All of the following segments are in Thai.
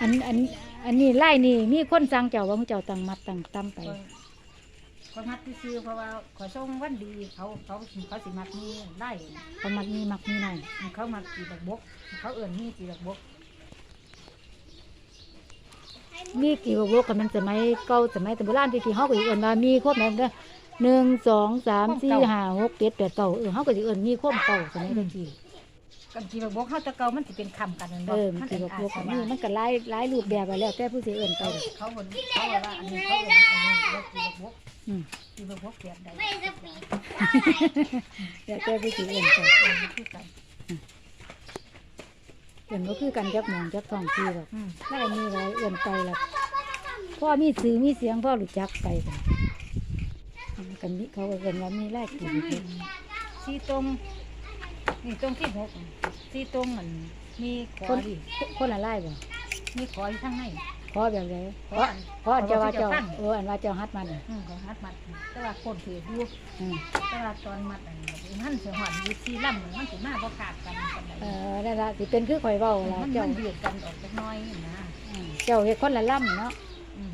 อันอันอันนี้ไล่นี่มีคนสั่งเจ้าว่าเจ้าตังมัดตังตั้มไปเขามัดที่ซื้อเพราะว่าขอส่งวันดีเขาเขาเขาสิมัดนี่ได้เขามัดมีมักมีหน่อยเขามัดกี่ดอกบก เขาเอื่นนี่กี่ดอกบกมีกี่วกกันมันสมัยเก่าสมัยแต่โบราณที่กี่เฮาก็สิเอิ้นว่ามีครบแม่นเด้อหนึ่งสองสามสี่ห้าหกเจ็ดแปดเก้าเออเฮาก็สิเอิ้นมีครบเก่าสมัยตะกี้ กันกี่ดอกบกเขาแตะเกามันสิเป็นคำกันนั่นเออมันกี่วกกันนี่มันก็หลายหลายรูปแบบไปแล้ว แต่ผู้สิเอิ้นไป เขาเขาบนเขาว่าอันนี้เขาเอื่นอันนี้เรียกกี่ดอกบกอืม กี่ดอกบกเปลี่ยนได้แล้วแต่ผู้สิเอิ้นไปเออคือกันเอิ้นบ่คือกันจักหมองจักท้องที่หรอกอืมไล่มีไว้เอิ้นไปล่ะพ่อมีสื่อมีเสียงพ่อรู้จักไปกันมันกันนี่เขาก็เอิ้นว่ามีไล่กี่สีตรง นี่ตรงที่หกสีตรงมันมีขอคนดิคนละไล่บ่มีขออยู่ข้างใน ขอแบบไหนขเพอราะอันเพราะอันเจ้าว่าเจ้าขอว่าเจ้าฟังเอออันว่าเจ้าฮัดมันน่ะอืมของฮัดมัดแต่ว่าคนถือดูอืมแต่ว่าตอนมัดอันนี้มันเสียหอนอยู่ที่ลำมันถึงมาบ่ขาดกันกันใดเออนั่นล่ะสิเป็นคือข่อยเว้าล่ะมันเจ้ามันเบียดกันออกจากน้อยนะอืมเจ้าเฮ็ดคนละล่ำเนาะอืม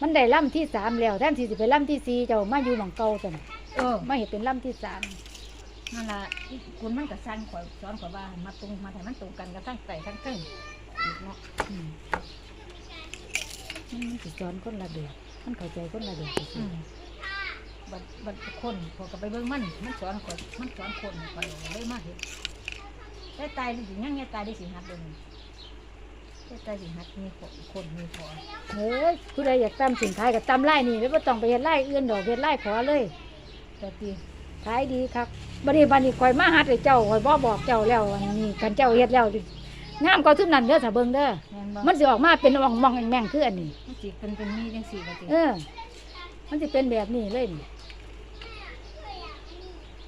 มันได้ล่ำที่สามแล้วแทนที่สิไปล่ำที่สี่เจ้ามาอยู่หม่องเก่าซั่นเออ มาเฮ็ดเป็นล่ำที่สาม นั่นแหละคุณมันก็สั่งข่อยสอนข่อยว่ามาตรงมาให้มันตรงกันกับทั้งไก่ทั้งเกิ้งอีกเนาะอืมมันมันสิสอนคนละแบบมันเข้าใจคนละแบบอืมบัดบัดคนพอก็ไปเบิ่งมันมันสอนข่อยมันสอนคนข่อยเลยมาเฮ็ดได้ตายได้สิยังไงตายได้สิหัดเด้ได้ตายสิหัดมีคนคนมีพอเฮ้ยผู้ใดอยากตำสินค้ายก็ตำไล่นี่แล้วบ่ต้องไปเฮ็ดไล่อื่นดอกเฮ็ดไล่ขอเลยแต่ตี ขายดีครับบัดนี้บัดนี้ข่อยมาหัดให้เจ้าข่อยบ่บอกเจ้าแล้วอันนี้กันเจ้าเฮ็ดแล้วดิงามกว่าทุกนั้นเด้อถ้าเบิ่งเด้อแม่นบ่มันสิออกมาเป็นอ่องมองแม่งๆคืออันนี้มันสิเป็นเป็นมีจังสี่ก็ติเออ มันสิเป็นแบบนี้เลยนี่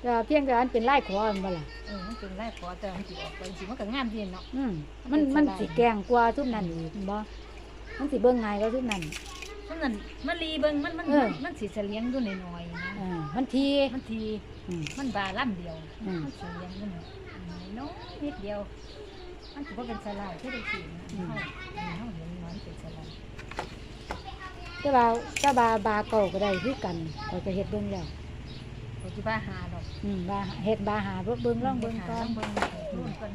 แต่เพียงแต่อันเป็นไล่ขอมันบ่ล่ะเออมันเป็นไรขอแต่มันสิออกไปสิมันก็งามดีเนาะอืมมันมันสิแกงกว่าทุกนั้นอีกบ่มันสิเบิ่งง่ายกว่าทุกนั้น ฉะนั้นมันรีเบิ่งมันมันเออ มันสิเสลียงอยู่น้อยๆนะอ่ามันที มันทีอืมมันบาล่ำเดียวอืม มันเสลียงอยู่น้อยๆนิดเดียว มันสิบ่เป็นสลายที่ได้กินนะเฮาเฮาเห็นมันเป็นสลายแต่ว่าถ้าบาบาเก่าก็ได้คือกันเราจะเฮ็ดเบิ่งแล้วเขาสิบ้าหาดอก อืมบาเฮ็ดบาหาเบิ่งเบิ่งลองเบิ่งหาก่อลนองเบิ่งอืมก่อน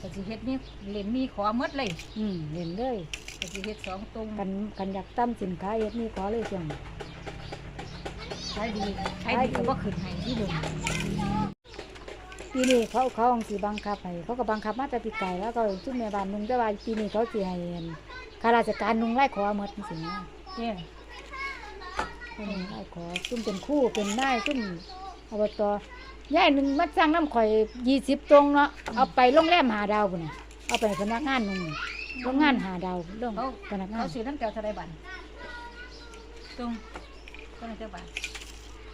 ก็สิเฮ็ดนี่เล่นมีขอหมดเลยอืมเห็นเลย ก็สิเฮ็ดสองตรงกันกันอยากตั้มสินค้าเฮ็ดนี่ขอเลยจังขายดีขายดีก็บ่ขึ้นให้ที่เดิมปีนี้เขาเขาองสิบังคับให้เขาก็บังคับมาแต่ปีไก่แล้วก็ซุ่มแม่บ้านนุ่งแต่ว่าปีนี้เขาสิให้อั่นข้าราชการนุ่งไล่ขอหมดจังซี่นะเด้อให้นุ่งไล่ขอซุ่มเป็นครู่เป็นนายซุ่มอบตยายหนึงมาจ้างน้ำข่อย20ตรงเนาะเอาไปโรงแรมหาดาวพุ่นน่ะเอาไปพนักงานนุ่ง โรงงานหาดาวโรงเขาพนักงาเขานซื้อน้ำแก้วเท่าไรบันตรงก็น้ำแก้วบัน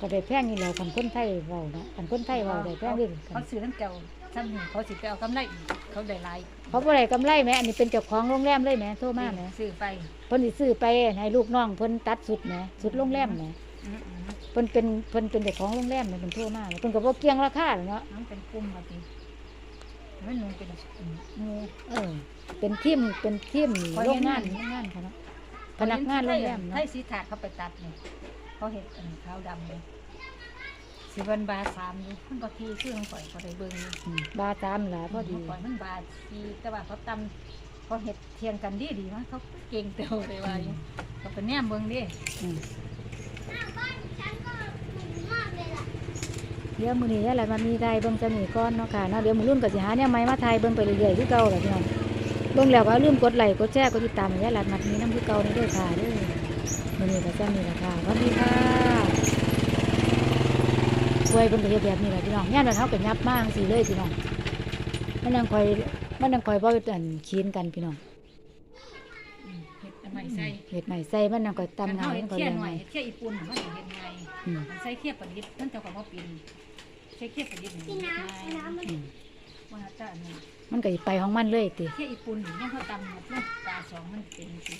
ก็ได้แพงนี่แหล้วคันคนไทยเว้าเนาะคันคนไทยเว้าได้แพงนี่กัเขานซื้อน้ำแก้วซ้ำนี่เขาสิไปเอากำไรอีกเขาได้หลายเขาบ่ได้กำไรแหมอันนี้เป็นเจ้าของโรงแรมเลยแหมโทรมาแหมซื้อไปเพิ่นสิซื้อไปให้ลูกน้องเพิ่นตัดสุดแหมสุดโรงแรมแหมอืมอืมเพิ่นเป็นเพิ่นเป็นเจ้าของโรงแรมแหมเพิ่นโทรมาเพิ่นก็บ่เกี่ยงราคาหรอกเนาะมันเป็นกลุ่มมาที มันนุ่งเป็นอืมหมู่เออ เป็นทีมเป็นทีมข้อยโรเห็งนงานนั่นโรงงานเขาเนาะพนักงานโรงแรมไทเนาะยสีถาดเขาไปตัดนี่เขาเห็ดอันขาวดำเลยสิบันบาสามอยู่มันก็ทีชื่อของข่อยเขาได้เบิ่งอยู่ อืมบาตามหลาพอดี ข่อยมันบาทีแต่ว่าเขาตำเขาเห็ดเทียงกันดีดีมั้งเขาเก่งเตียวเลยว่าอยู่เขาเป็นแนมเบิ่งดิอืม เดี๋ยวมื้อนี้อะไรมามีได้เบิ่งจะมีก่อนเนาะค่ะเนาะเดี๋ยวมื้อรุ่นก็สิหาแนวใหม่มาถ่ายเบิ่งไปเรื่อยๆคือเก่าแหละพี่น้องเบิ่งแล้วก็อย่าลืมกดไลค์กดแชร์กดติดตามให้ยายหลานมัดมีน้ำคือเก่านี่เด้อค่ะเด้อมื้อนี้ก็จะมีราคาสวัสดีค่ะสวยเพิ่นก็เฮ็ดแบบนี้แหละพี่น้องย่านว่าเฮาก็ยับมาจังซี่เลยพี่น้องมันยังคอยมันยังคอยบ่อันคีนกันพี่น้องอืมเห็ดอันใหม่ใส่เฮ็ดใหม่ใส่มันยังคอยตำกันงาเฮานเห็มัดนคอยเคี่ยเลี้ยงหน่อไงยเห็ดเคี่ยอีปุ่นมันสิเห็ดไงอืมมันใส่เคี่ยประดิษฐ์มันเจ้าก็บ่เป็นใส่ เคี่ยประดิษฐ์นี่เฮ็ดง่ายอืมว่าจ้านี่มันก็สิไปของมันเลยติเคี่ยอีปุ่นนี่ยังเขาตำหมดเลยตาสองมันเป็นสิ